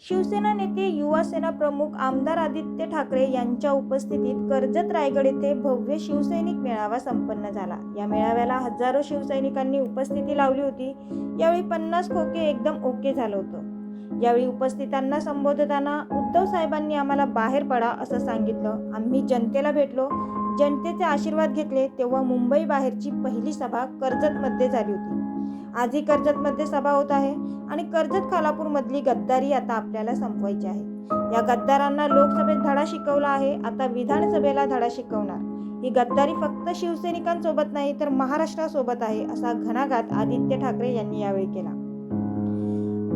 शिवसेना नेते युवा सेना प्रमुख आमदार आदित्य ठाकरे यांच्या उपस्थितीत कर्जत रायगड येथे भव्य शिवसैनिक मेळावा संपन्न झाला. या मेळाव्याला हजारो शिवसैनिकांनी उपस्थिती लावली होती. यावेळी पन्नास खोके एकदम ओके झालं होतं. यावेळी उपस्थितांना संबोधताना उद्धव साहेबांनी आम्हाला बाहेर पडा असं सांगितलं. आम्ही जनतेला भेटलो. जनतेचे आशीर्वाद घेतले. तेव्हा मुंबई बाहेरची पहिली सभा कर्जतमध्ये झाली होती. आजही कर्जतमध्ये सभा होत आहे आणि कर्जत खालापूरमधली गद्दारी आता आपल्याला संपवायची आहे. या गद्दारांना लोकसभेत धडा शिकवला आहे. आता विधानसभेला धडा शिकवणार. ही गद्दारी फक्त शिवसैनिकांसोबत नाही तर महाराष्ट्रासोबत आहे असा घणाघात आदित्य ठाकरे यांनी यावेळी केला.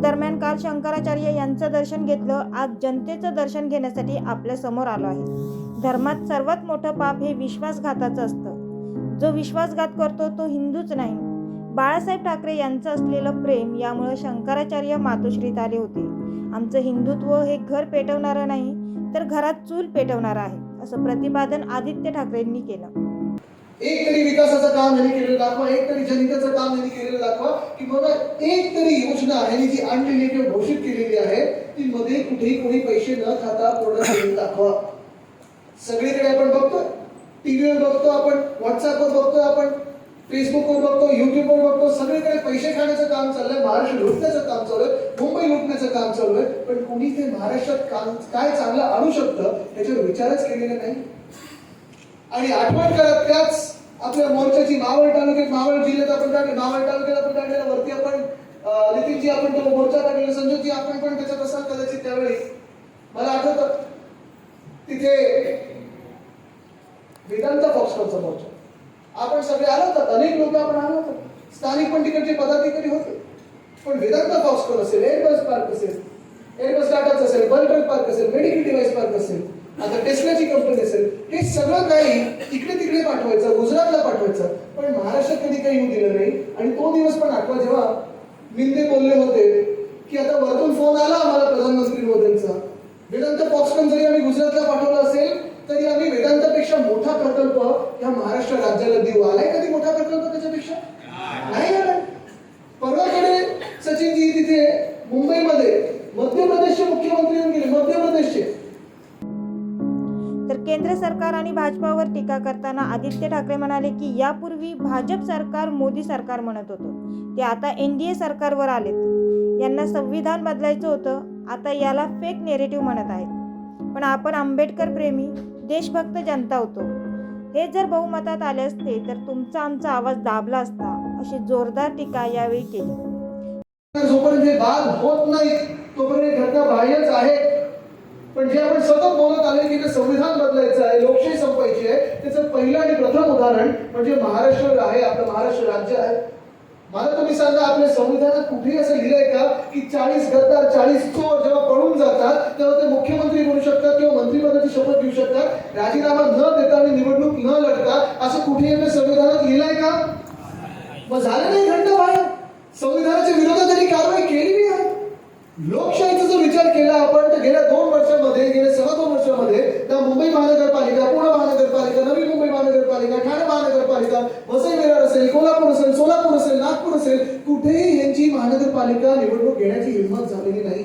दरम्यान काल शंकराचार्य यांचं दर्शन घेतलं. आज जनतेचं दर्शन घेण्यासाठी आपल्यासमोर आलो आहे. धर्मात सर्वात मोठं पाप हे विश्वासघाताचं असतं. जो विश्वासघात करतो तो हिंदूच नाही. बाळासाहेब ठाकरे यांचं असलेलं प्रेम यामुळे शंकराचार्य मातोश्रीत आले होते. आमचं हिंदुत्व हे घर पेटवणारं नाही तर घरात चूल पेटवणार आहे असं प्रतिपादन आदित्य ठाकरेंनी केलं. एक तरी विकासाचं काम यांनी केलेलं दाखवा एक तरी जनहिताचं काम यांनी केलेलं दाखवा की बाबा एक तरी योजना यांनी जी आणलेली किंवा घोषित केलेली आहे ती मध्ये कुठेही कोणी पैसे न खाता पूर्ण केलेली दाखवा. सगळीकडे आपण बघतो टीव्हीवर बघतो आपण व्हॉट्सअपवर बघतो आपण. फेसबुकवर बघतो युट्यूबवर बघतो सगळीकडे पैसे खाण्याचं काम चाललंय महाराष्ट्र लुटण्याचं काम चालू आहे मुंबई लुटण्याचं काम चालू आहे पण कोणी ते महाराष्ट्रात काम काय चांगलं आणू शकतं याच्यावर विचारच केलेला नाही. आणि आठवण करा त्याच आपल्या मोर्चाची मावळ तालुक्यात मावळ जिल्ह्यात आपण काढले मावळ तालुक्यात आपण काढलेला वरती आपण नितीनजी आपण तो मोर्चा काढलेला संजूजी आपण पण त्याच्यात असाल कदाचित त्यावेळी. मला आठवत तिथे वेदांत फॉक्सकॉनचा मोर्चा. आपण सगळे आलो होतात अनेक लोक आपण आलो होतो. स्थानिक पण तिकडचे पदाधिकारी होते. पण वेदांत फॉक्सकॉन असेल? एअरबस पार्क असेल. एअरबस टाटाच असेल बल्ट्रन पार्क असेल मेडिकल डिव्हाइस पार्क असेल आता टेस्लाची कंपनी असेल हे सगळं काही इकडे तिकडे पाठवायचं गुजरातला पाठवायचं. पण महाराष्ट्रात कधी काही येऊ दिलं नाही. आणि तो दिवस पण आठवा जेव्हा मिंदे बोलले होते की आता वरतून फोन आला आम्हाला प्रधानमंत्री मोदींचा वेदांत फॉक्सकॉन जरी आम्ही गुजरातला पाठवलं असेल तरी आम्ही वेदांतापेक्षा मोठा प्रकल्प या महाराष्ट्र राज्याला देऊ. आलाय कधी मोठा प्रकल्प त्याच्यापेक्षा? नाही आलाय. परवाकडे सचिनजी तिथे मुंबईमध्ये मध्य प्रदेशचे मुख्यमंत्री होऊन गेले. मध्य प्रदेशचे तर केंद्र सरकार आणि भाजपावर टीका करताना आदित्य ठाकरे म्हणाले की यापूर्वी भाजप सरकार मोदी सरकार म्हणत होतं. ते आता एन डी ए सरकारवर आलेत. यांना संविधान बदलायचं होतं. आता याला फेक नेरेटिव्ह म्हणत आहेत. पण आपण आंबेडकर प्रेमी देशभक्त जनता होतो. हे जर बहुमतात आले असते तर तुमचा आमचा आवाज दाबला असता अशी जोरदार टीका यावेळी केली. जोपर्यंत हे बाद होत नाही तोपर्यंत घटना बाह्यच आहे. पण जे आपण सतत बोलत आले की संविधान बदलायचं आहे लोकशाही संपायची आहे त्याचं पहिलं आणि प्रथम उदाहरण म्हणजे महाराष्ट्र आहे आपलं महाराष्ट्र राज्य आहे. मला तुम्ही सांगा आपल्या संविधानात कुठेही असं लिहिलंय का की चाळीस गद्दार चाळीस चोर जेव्हा पळून जातात तेव्हा ते मुख्यमंत्री बनू शकतात किंवा मंत्रिपदाची शपथ घेऊ शकतात? राजीनामा न देता आणि निवडणूक न लढता असं कुठेही आपल्या संविधानात लिहिलंय का? मग झालं नाही घंटा बाहेर. संविधानाच्या विरोधात त्यांनी कारवाई केलेली आहे. लोकशाहीचा जो विचार केला आपण तर गेल्या दोन वर्षामध्ये गेल्या सहा दोन वर्षामध्ये त्या मुंबई महानगरपालिका पूर्ण महानगरपालिका नवी मुंबई महानगरपालिका ठाणे महानगरपालिका वसई विरार असेल कोल्हापूर असेल सोलापूर असेल नागपूर असेल कुठेही यांची महानगरपालिका निवडणूक घेण्याची हिंमत झालेली नाही.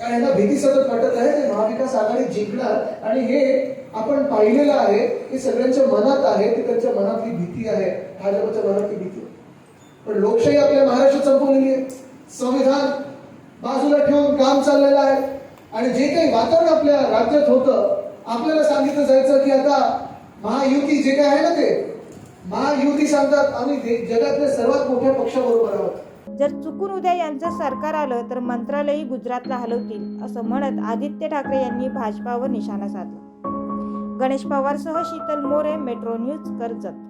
कारण यांना भीती सतत वाटत आहे ते महाविकास आघाडी जिंकणार. आणि हे आपण पाहिलेलं आहे हे सगळ्यांच्या मनात आहे ती त्यांच्या मनातली भीती आहे. भाजपच्या मनातली भीती. पण लोकशाही आपल्या महाराष्ट्रात संपवलेली आहे. संविधान बाजूला ठेवून काम चाललेलं आहे. आणि जे काही वातावरण आपल्या राज्यात होतं आपल्याला सांगितलं जायचं की आता महायुती जे काय आहे ना ते महायुती सांगतात आम्ही दे- जगातल्या सर्वात मोठ्या पक्षाबरोबर आहोत. जर चुकून उद्या यांचं सरकार आलं तर मंत्रालयही गुजरातला हलवतील असं म्हणत आदित्य ठाकरे यांनी भाजपावर निशाणा साधला. गणेश पवारसह शीतल मोरे मेट्रो न्यूज कर्जत.